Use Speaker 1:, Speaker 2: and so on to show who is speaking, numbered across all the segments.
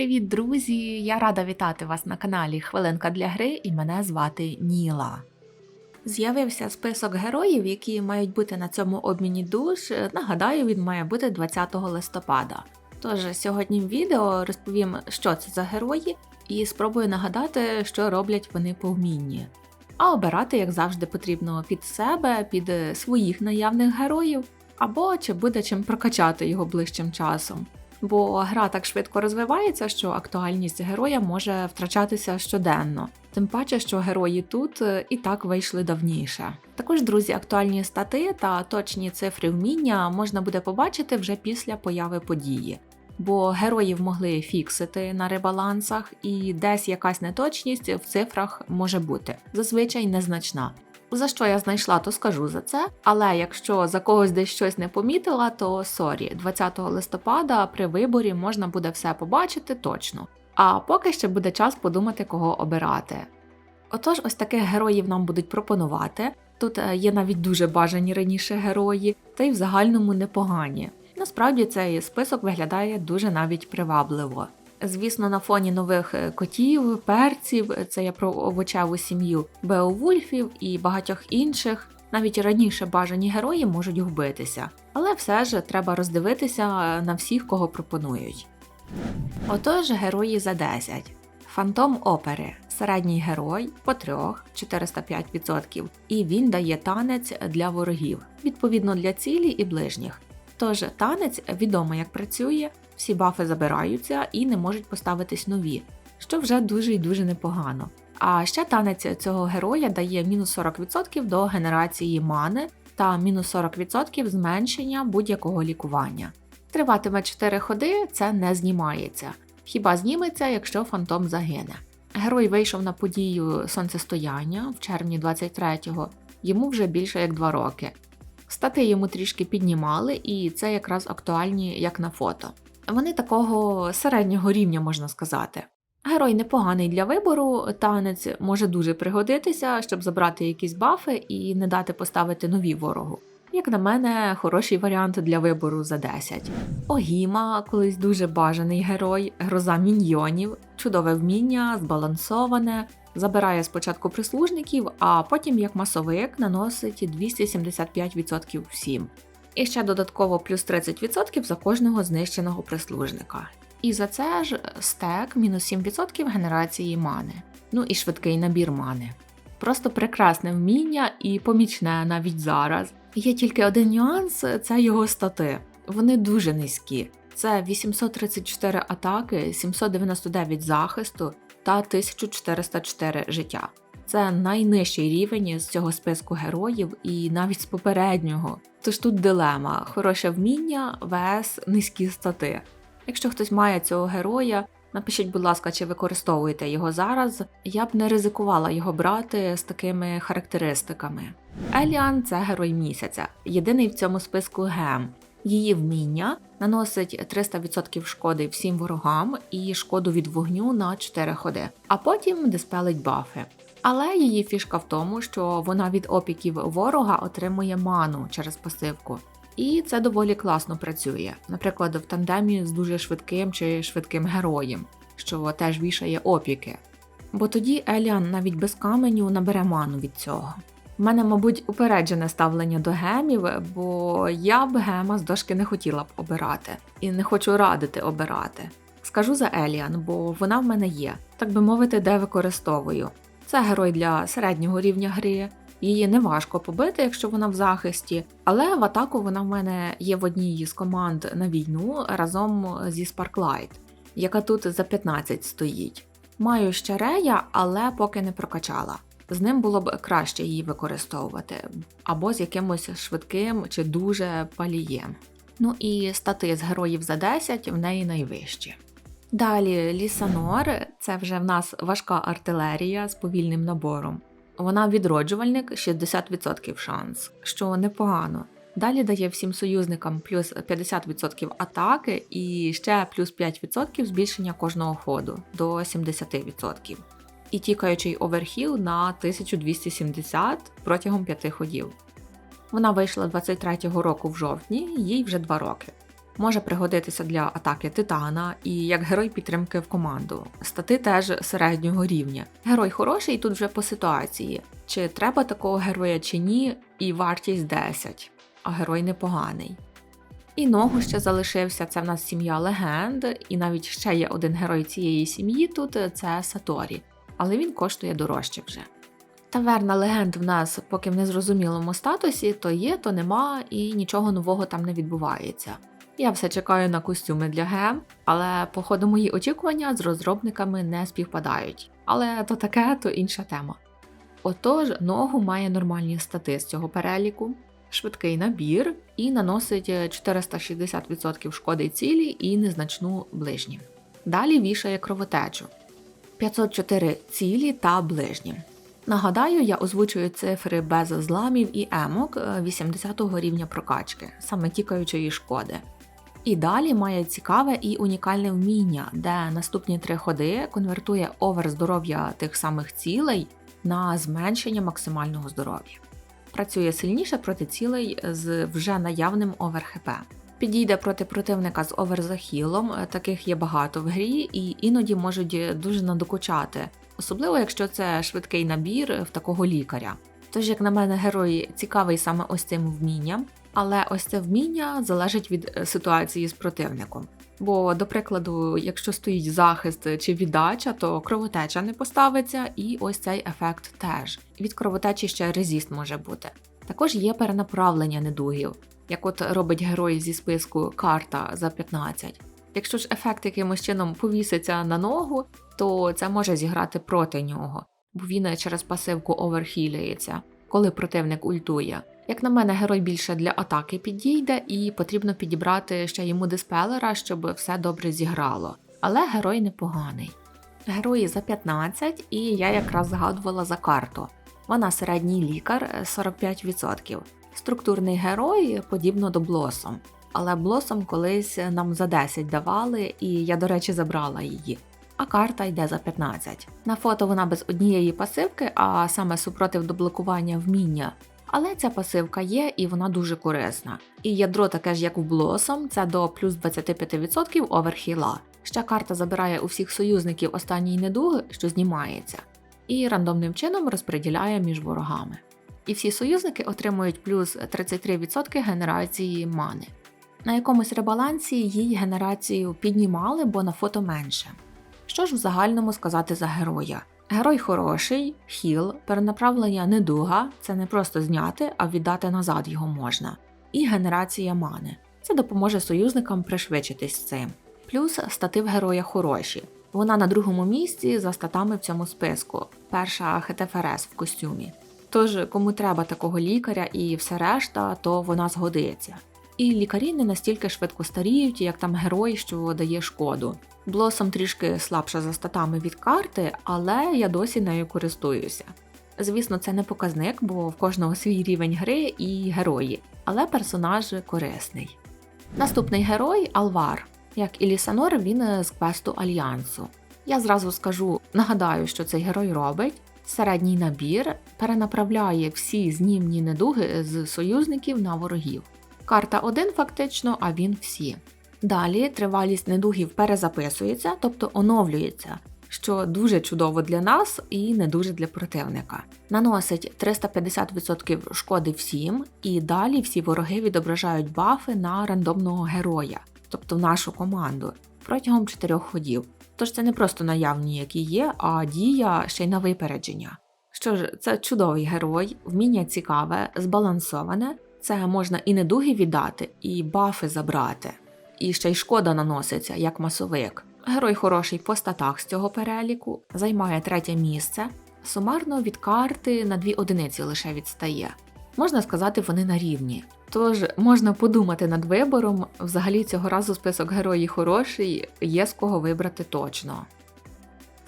Speaker 1: Привіт, друзі! Я рада вітати вас на каналі Хвилинка для гри і мене звати Ніла. З'явився список героїв, які мають бути на цьому обміні душ. Нагадаю, він має бути 20 листопада. Тож сьогодні в відео розповім, що це за герої, і спробую нагадати, що роблять вони по вмінні. А обирати, як завжди, потрібно під себе, під своїх наявних героїв, або чи буде чим прокачати його ближчим часом бо гра так швидко розвивається, що актуальність героя може втрачатися щоденно. Тим паче, що герої тут е, і так вийшли давніше. Також, друзі, актуальні стати та точні цифри вміння можна буде побачити вже після появи події. Бо героїв могли фіксити на ребалансах, і десь якась неточність в цифрах може бути, зазвичай незначна. За що я знайшла, то скажу за це. Але якщо за когось десь щось не помітила, то сорі, 20 листопада при виборі можна буде все побачити точно. А поки ще буде час подумати, кого обирати. Отож, ось таких героїв нам будуть пропонувати. Тут е, є навіть дуже бажані раніше герої, та й в загальному непогані. Насправді цей список виглядає дуже навіть привабливо. Звісно, на фоні нових е, котів, перців, це я про овочеву сім'ю Беовульфів і багатьох інших. Навіть раніше бажані герої можуть губитися, але все ж треба роздивитися на всіх, кого пропонують. Отож, герої за 10. Фантом опери середній герой по 3 405%, і він дає танець для ворогів, відповідно для цілі і ближніх. Тож танець відомо як працює, всі бафи забираються і не можуть поставитись нові, що вже дуже і дуже непогано. А ще танець цього героя дає мінус 40% до генерації мани та мінус 40% зменшення будь-якого лікування. Триватиме 4 ходи, це не знімається. Хіба зніметься, якщо фантом загине. Герой вийшов на подію сонцестояння в червні 23-го, йому вже більше як 2 роки. Стати йому трішки піднімали, і це якраз актуальні як на фото. Вони такого середнього рівня, можна сказати. Герой непоганий для вибору, танець може дуже пригодитися, щоб забрати якісь бафи і не дати поставити нові ворогу. Як на мене, хороший варіант для вибору за 10. Огіма, колись дуже бажаний герой, гроза міньйонів, чудове вміння, збалансоване, забирає спочатку прислужників, а потім як масовик наносить 275% всім і ще додатково плюс 30% за кожного знищеного прислужника. І за це ж стек мінус 7% генерації мани. Ну і швидкий набір мани. Просто прекрасне вміння і помічне навіть зараз. Є тільки один нюанс це його стати. Вони дуже низькі. Це 834 атаки, 799 захисту та 1404 життя. Це найнижчий рівень з цього списку героїв і навіть з попереднього. Тож тут дилема: хороше вміння, ВС, низькі стати. Якщо хтось має цього героя, напишіть, будь ласка, чи використовуєте його зараз. Я б не ризикувала його брати з такими характеристиками. Еліан це герой місяця, єдиний в цьому списку гем. Її вміння наносить 300% шкоди всім ворогам і шкоду від вогню на 4 ходи, а потім диспелить бафи. Але її фішка в тому, що вона від опіків ворога отримує ману через пасивку. І це доволі класно працює, наприклад, в тандемі з дуже швидким чи швидким героєм, що теж вішає опіки. Бо тоді Еліан навіть без каменю набере ману від цього. У мене, мабуть, упереджене ставлення до гемів, бо я б гема з дошки не хотіла б обирати і не хочу радити обирати. Скажу за Еліан, бо вона в мене є, так би мовити, де використовую. Це герой для середнього рівня гри. Її не важко побити, якщо вона в захисті, але в атаку вона в мене є в одній з команд на війну разом зі Sparklight, яка тут за 15 стоїть. Маю ще рея, але поки не прокачала. З ним було б краще її використовувати, або з якимось швидким чи дуже палієм. Ну і стати з героїв за 10 в неї найвищі. Далі Лісанор це вже в нас важка артилерія з повільним набором. Вона відроджувальник 60% шанс, що непогано. Далі дає всім союзникам плюс 50% атаки і ще плюс 5% збільшення кожного ходу до 70%. І тікаючий оверхіл на 1270 протягом 5 ходів. Вона вийшла 23-го року в жовтні, їй вже 2 роки. Може пригодитися для атаки Титана і як герой підтримки в команду. Стати теж середнього рівня. Герой хороший тут вже по ситуації. Чи треба такого героя чи ні, і вартість 10, а герой непоганий. І ногу ще залишився. Це в нас сім'я легенд, і навіть ще є один герой цієї сім'ї тут це Саторі, але він коштує дорожче вже. Таверна легенд в нас поки в незрозумілому статусі, то є, то нема, і нічого нового там не відбувається. Я все чекаю на костюми для гем, але по ходу мої очікування з розробниками не співпадають. Але то таке, то інша тема. Отож, ногу має нормальні стати з цього переліку, швидкий набір і наносить 460% шкоди цілі і незначну ближнім. Далі вішає кровотечу 504 цілі та ближні. Нагадаю, я озвучую цифри без зламів і емок 80-го рівня прокачки, саме тікаючої шкоди. І далі має цікаве і унікальне вміння, де наступні три ходи конвертує овер здоров'я тих самих цілей на зменшення максимального здоров'я. Працює сильніше проти цілей з вже наявним овер ХП. Підійде проти противника з оверзахілом, таких є багато в грі, і іноді можуть дуже надокучати, особливо якщо це швидкий набір в такого лікаря. Тож, як на мене, герой цікавий саме ось цим вмінням, але ось це вміння залежить від е, ситуації з противником. Бо, до прикладу, якщо стоїть захист чи віддача, то кровотеча не поставиться, і ось цей ефект теж. Від кровотечі ще резіст може бути. Також є перенаправлення недугів, як от робить герой зі списку карта за 15. Якщо ж ефект якимось чином повіситься на ногу, то це може зіграти проти нього, бо він через пасивку оверхіляється, коли противник ультує. Як на мене, герой більше для атаки підійде, і потрібно підібрати ще йому диспелера, щоб все добре зіграло. Але герой непоганий. Герої за 15, і я якраз згадувала за карту. Вона середній лікар 45%. Структурний герой подібно до Блосом. Але Блосом колись нам за 10 давали, і я, до речі, забрала її. А карта йде за 15. На фото вона без однієї пасивки, а саме супротив до блокування вміння. Але ця пасивка є і вона дуже корисна. І ядро таке ж, як в Блосом, це до плюс 25% оверхіла. Ще карта забирає у всіх союзників останній недуг, що знімається, і рандомним чином розподіляє між ворогами. І всі союзники отримують плюс 33% генерації мани. На якомусь ребалансі її генерацію піднімали, бо на фото менше. Що ж в загальному сказати за героя? Герой хороший, хіл, перенаправлення недуга це не просто зняти, а віддати назад його можна. І генерація мани. Це допоможе союзникам пришвидшитись цим. Плюс статив героя хороші. Вона на другому місці за статами в цьому списку. Перша ХТФРС в костюмі. Тож, кому треба такого лікаря і все решта, то вона згодиться. І лікарі не настільки швидко старіють, як там герой, що дає шкоду. Блосом трішки слабша за статами від карти, але я досі нею користуюся. Звісно, це не показник, бо в кожного свій рівень гри і герої, але персонаж корисний. Наступний герой Алвар. Як і Лісанор, він з квесту Альянсу. Я зразу скажу, нагадаю, що цей герой робить. Середній набір перенаправляє всі знімні недуги з союзників на ворогів. Карта один фактично, а він всі. Далі тривалість недугів перезаписується, тобто оновлюється, що дуже чудово для нас і не дуже для противника. Наносить 350% шкоди всім, і далі всі вороги відображають бафи на рандомного героя, тобто в нашу команду, протягом 4 ходів. Тож це не просто наявні, які є, а дія ще й на випередження. Що ж, це чудовий герой, вміння цікаве, збалансоване. Це можна і недуги віддати, і бафи забрати. І ще й шкода наноситься, як масовик. Герой хороший по статах з цього переліку, займає третє місце. Сумарно від карти на дві одиниці лише відстає. Можна сказати, вони на рівні. Тож можна подумати над вибором, взагалі цього разу список героїв хороший, є з кого вибрати точно.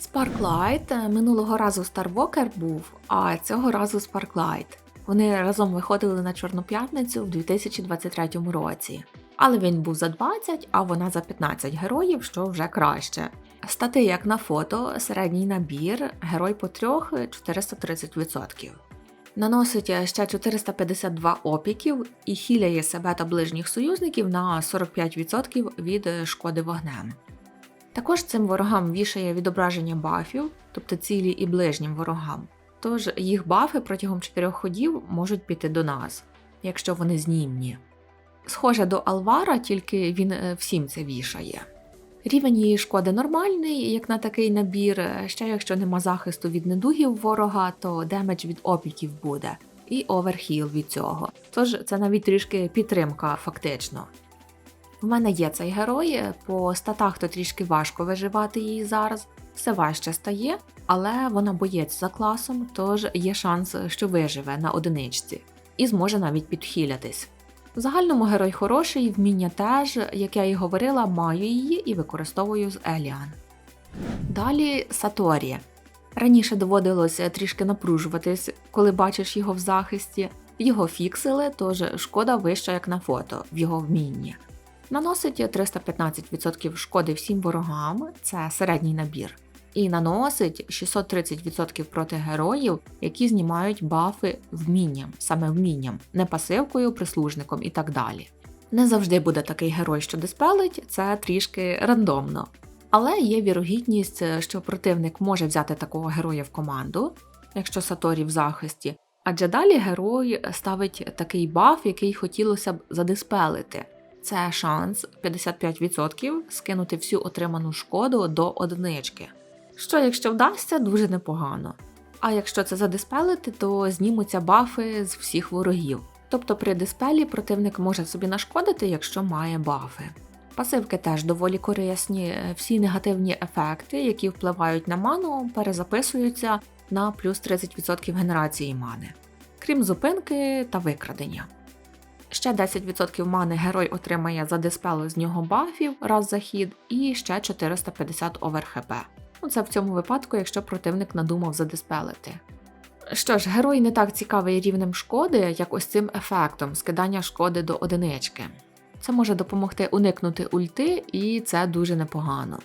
Speaker 1: Sparklight минулого разу Starwalker був, а цього разу Sparklight. Вони разом виходили на Чорну п'ятницю в 2023 році. Але він був за 20, а вона за 15 героїв, що вже краще. Стати як на фото, середній набір, герой по трьох 430%. Наносить е, ще 452 опіків і хіляє себе та ближніх союзників на 45% від е, шкоди вогнем. Також цим ворогам вішає відображення бафів, тобто цілі і ближнім ворогам. Тож їх бафи протягом 4 ходів можуть піти до нас, якщо вони знімні. Схоже до Алвара, тільки він е, всім це вішає. Рівень її шкоди нормальний, як на такий набір. Ще якщо нема захисту від недугів ворога, то демедж від опіків буде, і оверхіл від цього. Тож це навіть трішки підтримка, фактично. В мене є цей герой, по статах то трішки важко виживати її зараз. Все важче стає, але вона боєць за класом, тож є шанс, що виживе на одиничці і зможе навіть підхилятись. В загальному герой хороший, вміння теж, як я і говорила, маю її і використовую з Еліан. Далі Саторі. Раніше доводилося трішки напружуватись, коли бачиш його в захисті. Його фіксили, тож шкода вища, як на фото, в його вмінні. Наносить 315% шкоди всім ворогам, це середній набір. І наносить 630% проти героїв, які знімають бафи вмінням, саме вмінням, не пасивкою, прислужником і так далі. Не завжди буде такий герой, що диспелить, це трішки рандомно. Але є вірогідність, що противник може взяти такого героя в команду, якщо Саторі в захисті, адже далі герой ставить такий баф, який хотілося б задиспелити. Це шанс 55% скинути всю отриману шкоду до одинички. Що, якщо вдасться, дуже непогано. А якщо це задиспелити, то знімуться бафи з всіх ворогів. Тобто при диспелі противник може собі нашкодити, якщо має бафи. Пасивки теж доволі корисні. Всі негативні ефекти, які впливають на ману, перезаписуються на плюс 30% генерації мани, крім зупинки та викрадення. Ще 10% мани герой отримає за диспелу з нього бафів раз за хід, і ще 450 овер хп. Ну, це в цьому випадку, якщо противник надумав задиспелити. Що ж, герой не так цікавий рівнем шкоди, як ось цим ефектом скидання шкоди до одинички. Це може допомогти уникнути ульти, і це дуже непогано.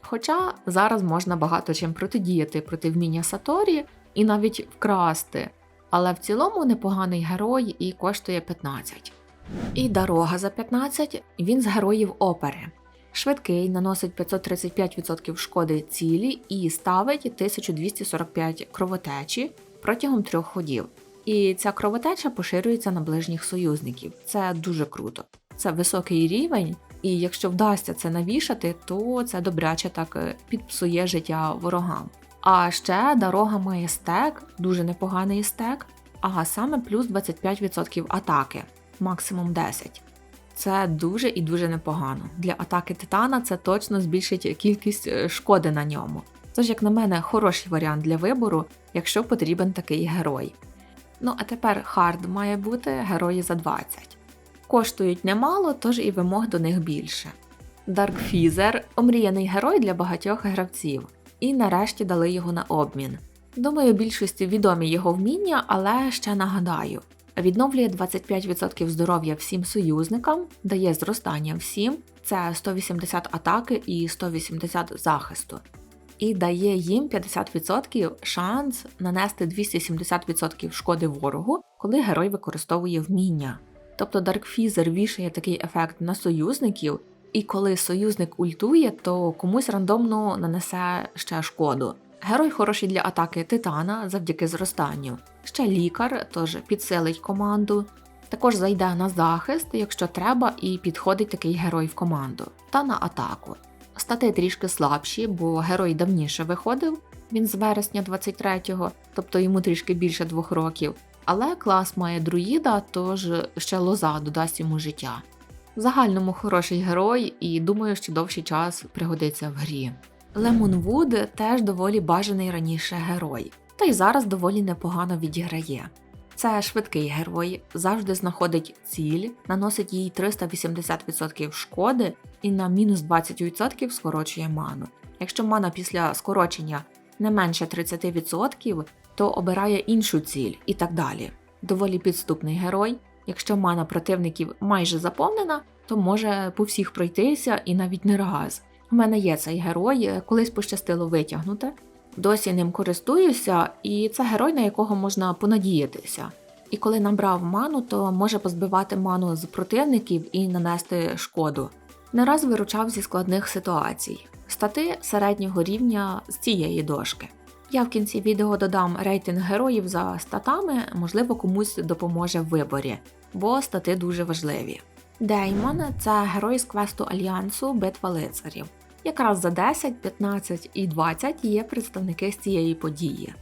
Speaker 1: Хоча зараз можна багато чим протидіяти проти вміння Саторі і навіть вкрасти, але в цілому непоганий герой і коштує 15. І дорога за 15 він з героїв опери. Швидкий наносить 535% шкоди цілі і ставить 1245 кровотечі протягом трьох ходів. І ця кровотеча поширюється на ближніх союзників. Це дуже круто. Це високий рівень, і якщо вдасться це навішати, то це добряче так е, підпсує життя ворогам. А ще дорога має стек, дуже непоганий стек, а саме плюс 25% атаки, максимум 10. Це дуже і дуже непогано. Для атаки титана це точно збільшить кількість е, шкоди на ньому. Тож, як на мене, хороший варіант для вибору, якщо потрібен такий герой. Ну а тепер хард має бути герої за 20. Коштують немало, тож і вимог до них більше. Даркфізер омріяний герой для багатьох гравців, і нарешті дали його на обмін. Думаю, більшості відомі його вміння, але ще нагадаю: відновлює 25% здоров'я всім союзникам, дає зростання всім, це 180 атаки і 180 захисту. І дає їм 50% шанс нанести 270% шкоди ворогу, коли герой використовує вміння. Тобто Даркфізер вішає такий ефект на союзників, і коли союзник ультує, то комусь рандомно нанесе ще шкоду. Герой хороший для атаки титана завдяки зростанню. Ще лікар, тож підсилить команду. Також зайде на захист, якщо треба, і підходить такий герой в команду, та на атаку. Стати трішки слабші, бо герой давніше виходив, він з вересня 23-го, тобто йому трішки більше двох років. Але клас має друїда, тож ще лоза додасть йому життя. В загальному хороший герой, і думаю, що довший час пригодиться в грі. Лемон Вуд теж доволі бажаний раніше герой, та й зараз доволі непогано відіграє. Це швидкий герой, завжди знаходить ціль, наносить їй 380% шкоди і на мінус 20% скорочує ману. Якщо мана після скорочення не менше 30%, то обирає іншу ціль і так далі. Доволі підступний герой. Якщо мана противників майже заповнена, то може по всіх пройтися і навіть не раз. У мене є цей герой, колись пощастило витягнути. Досі ним користуюся, і це герой, на якого можна понадіятися. І коли набрав ману, то може позбивати ману з противників і нанести шкоду. Не раз виручав зі складних ситуацій. Стати середнього рівня з цієї дошки. Я в кінці відео додам рейтинг героїв за статами, можливо, комусь допоможе в виборі, бо стати дуже важливі. Деймон це герой з квесту Альянсу Битва лицарів. Якраз за 10, 15 і 20 є представники з цієї події.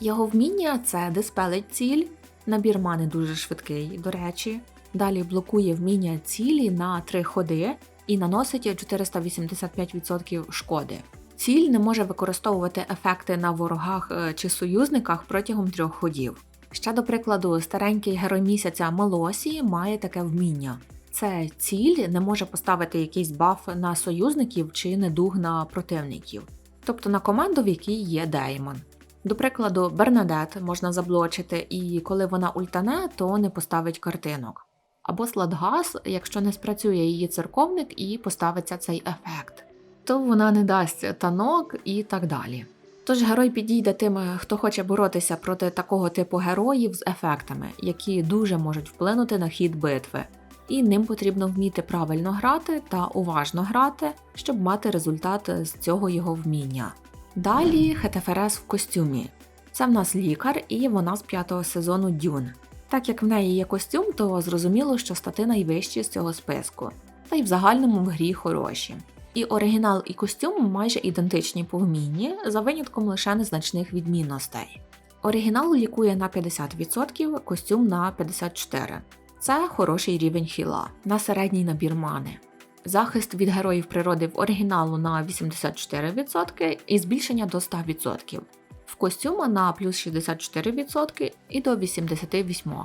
Speaker 1: Його вміння це диспелить ціль, набір мани дуже швидкий, до речі. Далі блокує вміння цілі на 3 ходи і наносить 485% шкоди. Ціль не може використовувати ефекти на ворогах е, чи союзниках протягом трьох ходів. Ще до прикладу, старенький герой місяця Мелосі має таке вміння. Це ціль не може поставити якийсь баф на союзників чи недуг на противників, тобто на команду, в якій є Деймон. До прикладу, Бернадет можна заблочити, і коли вона ультане, то не поставить картинок. Або Сладгас, якщо не спрацює її церковник і поставиться цей ефект, то вона не дасть танок і так далі. Тож герой підійде тим, хто хоче боротися проти такого типу героїв з ефектами, які дуже можуть вплинути на хід битви, і ним потрібно вміти правильно грати та уважно грати, щоб мати результат з цього його вміння. Далі Хетеферес в костюмі. Це в нас лікар, і вона з п'ятого сезону Дюн. Так як в неї є костюм, то зрозуміло, що стати найвищі з цього списку, та й в загальному в грі хороші. І оригінал і костюм майже ідентичні по вмінні, за винятком лише незначних відмінностей. Оригінал лікує на 50%, костюм на 54%. Це хороший рівень хіла на середній набір мани. Захист від героїв природи в оригіналу на 84% і збільшення до 100%. В костюма на плюс 64% і до 88%.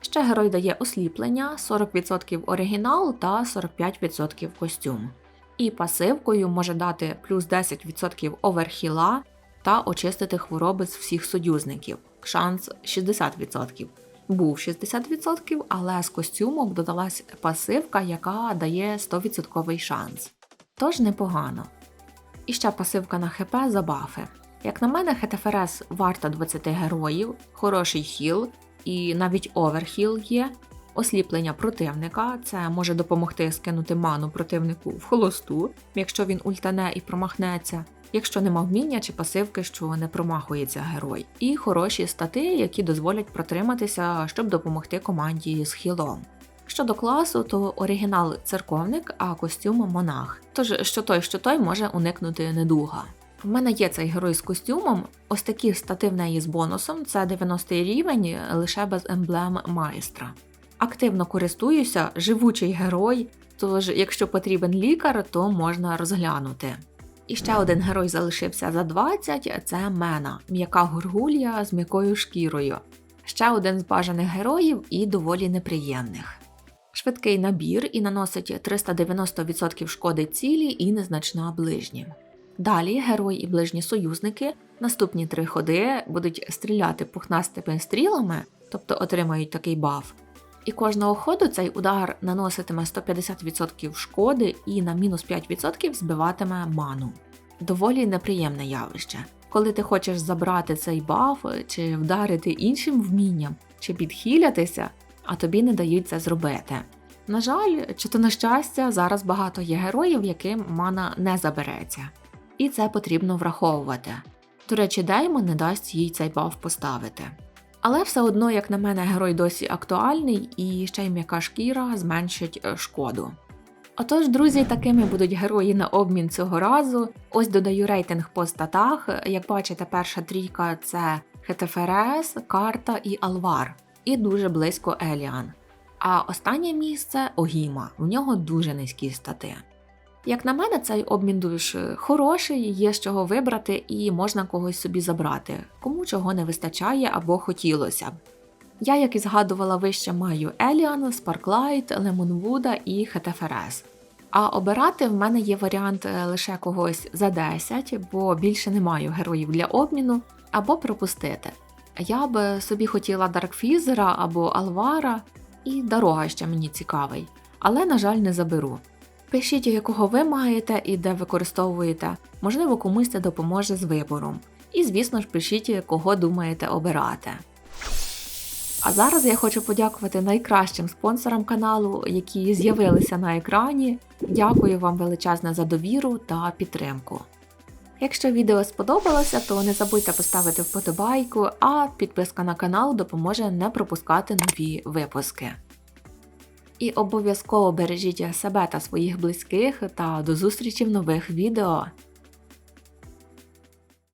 Speaker 1: Ще герой дає осліплення 40% оригінал та 45% костюм. І пасивкою може дати плюс 10% оверхіла та очистити хвороби з всіх союзників. Шанс 60%. Був 60%, але з костюмом додалась пасивка, яка дає 100% шанс. Тож непогано. І ще пасивка на ХП за бафи. Як на мене, ХТФРС варта 20 героїв, хороший хіл і навіть оверхіл є. Осліплення противника це може допомогти скинути ману противнику в холосту, якщо він ультане і промахнеться, якщо нема вміння чи пасивки, що не промахується герой, і хороші стати, які дозволять протриматися, щоб допомогти команді з хілом. Щодо класу, то оригінал церковник, а костюм монах. Тож що той, що той може уникнути недуга. В мене є цей герой з костюмом. Ось такі стати в неї з бонусом це 90 рівень лише без емблем майстра. Активно користуюся, живучий герой, тож, якщо потрібен лікар, то можна розглянути. І ще один герой залишився за 20 це Мена, м'яка горгулья з м'якою шкірою. Ще один з бажаних героїв і доволі неприємних. Швидкий набір і наносить 390% шкоди цілі і незначна ближнім. Далі герой і ближні союзники наступні три ходи будуть стріляти пухнастими стрілами, тобто отримають такий баф. І кожного ходу цей удар наноситиме 150% шкоди і на мінус 5% збиватиме ману. Доволі неприємне явище. Коли ти хочеш забрати цей баф, чи вдарити іншим вмінням, чи підхилятися, а тобі не дають це зробити. На жаль, чи то на щастя, зараз багато є героїв, яким мана не забереться. І це потрібно враховувати. До речі, Деймон не дасть їй цей баф поставити. Але все одно, як на мене, герой досі актуальний і ще й м'яка шкіра зменшить е, шкоду. Отож, друзі, такими будуть герої на обмін цього разу. Ось додаю рейтинг по статах. Як бачите, перша трійка це Хетеферес, Карта і Алвар, і дуже близько Еліан. А останнє місце Огіма, в нього дуже низькі стати. Як на мене, цей обмін душ хороший, є з чого вибрати і можна когось собі забрати, кому чого не вистачає або хотілося. Я, як і згадувала вище, маю Еліан, Спарклайт, Лемонвуда і Хетеферес. А обирати в мене є варіант е, лише когось за 10, бо більше не маю героїв для обміну, або пропустити. Я б собі хотіла Даркфізера або Алвара, і дорога ще мені цікавий, але, на жаль, не заберу. Пишіть, якого ви маєте і де використовуєте, можливо, комусь це допоможе з вибором. І, звісно ж, пишіть, кого думаєте обирати. А зараз я хочу подякувати найкращим спонсорам каналу, які з'явилися на екрані. Дякую вам величезне за довіру та підтримку. Якщо відео сподобалося, то не забудьте поставити вподобайку, а підписка на канал допоможе не пропускати нові випуски. І обов'язково бережіть себе та своїх близьких та до зустрічі в нових відео.